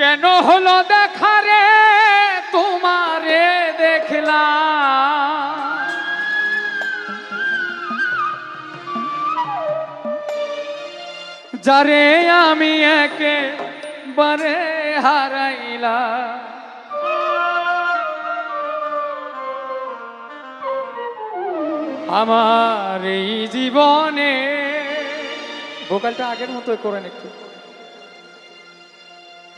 কেন হলো দেখা রে? তোমারে দেখলাম। যারে আমি একেবারে হারাইলাম। আমার এই জীবনে ভোকালটা আগের মতো করেন একটু।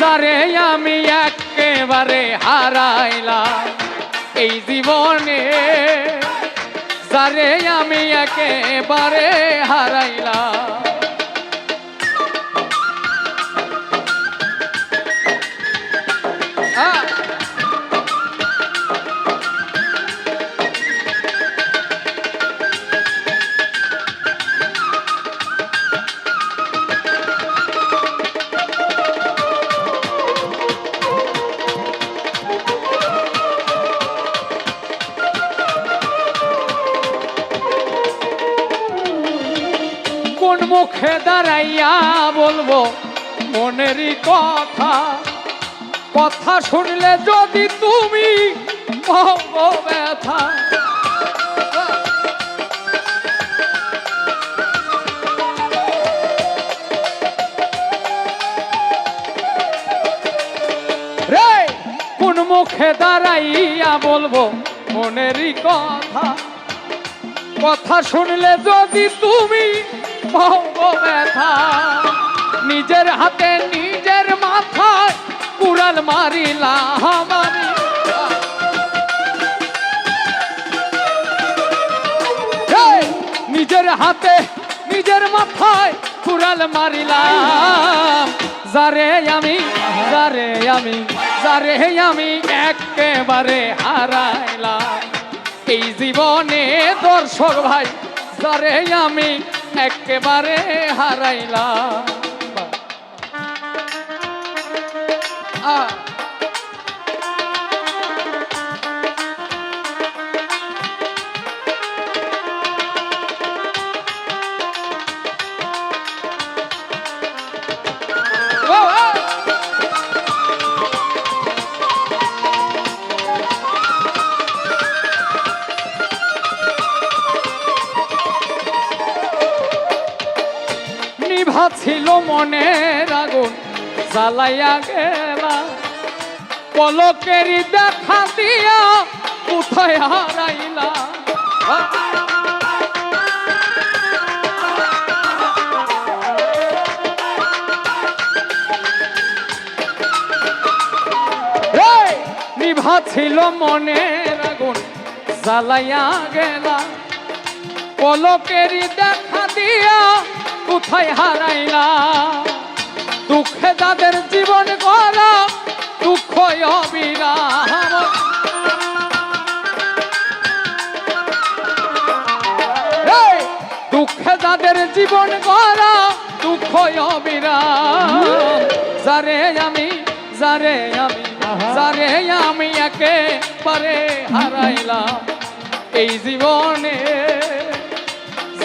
যারে আমি একেবারে হারাইলাম এই জীবনে। যারে আমি একেবারে হারাইলাম। মুখে দাঁড়াইয়া বলব মনেরই কথা। কথা শুনলে যদি তুমি ব্যথা কোন মুখে দাঁড়াইয়া বলব মনেরই কথা। কথা শুনলে যদি তুমি ভঙ্গ ব্যথা। নিজের হাতে, নিজের মাথায় কুড়াল মারিলাম আমি। নিজের হাতে, নিজের মাথায় কুড়াল মারিলাম। যারে আমি যারে আমি যারে আমি একেবারে হারাইলাম। এই জীবনে দর্শক ভাই, যারে আমি একেবারে হারাইলাম। আহ নিভা ছিল মনের আগুন, জ্বালাইয়া গেলা। পলকেরই দেখা দিয়া কোথায় হারাইলা। নিভা ছিল মনের আগুন, জ্বালাইয়া গেলা। পলকেরই দেখা দিয়া কোথায় হারাইলা? দুঃখে তাদের জীবন করা দুঃখ অবিরাম। এই, দুঃখে যাদের জীবন করা দুঃখ অবিরাম। যারে আমি যারে আমি যারে আমি একেবারে হারাইলাম এই জীবনে।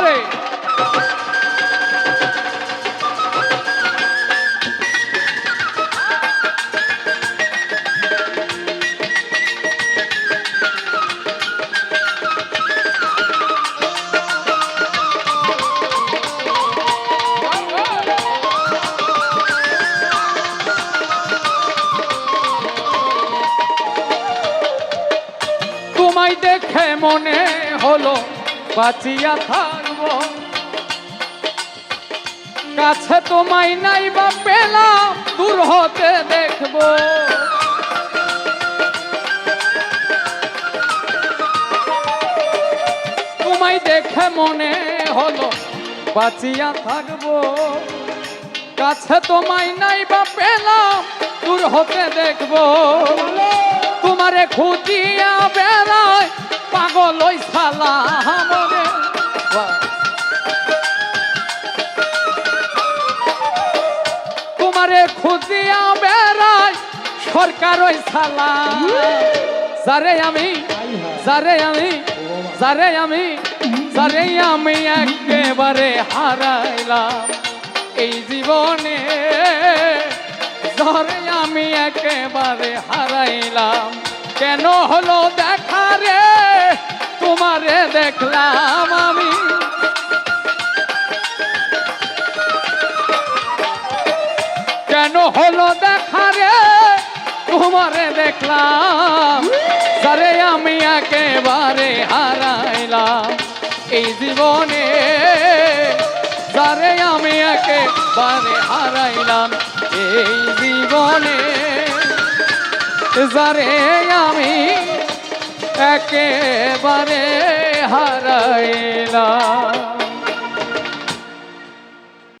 পারে দেখে মনে হলো বাঁচিয়া থাক। কাছে তোমায় নাই বা পেলাম, দূর হতে দেখব। তোমায় দেখে মনে হলো, বাঁচিয়া থাকব। কাছে তোমায় নাই বা পেলাম, দূর হতে দেখব। তোমারে খুঁজিয়া বেড়ায় পাগল ওই সালা সরকার ওই সালা যারে আমি যারে আমি যারে আমি যারে আমি একেবারে হারাইলাম। এই জীবনে যারে আমি একেবারে হারাইলাম। কেন হলো দেখা রে? তোমারে দেখলাম আমি। তোমারে দেখলাম। সারে আমি একেবারে হারাইলাম। এই জীবনে সারে আমি একেবারে হারাইলাম। এই জীবনে যারে আমি একেবারে হারাইলাম।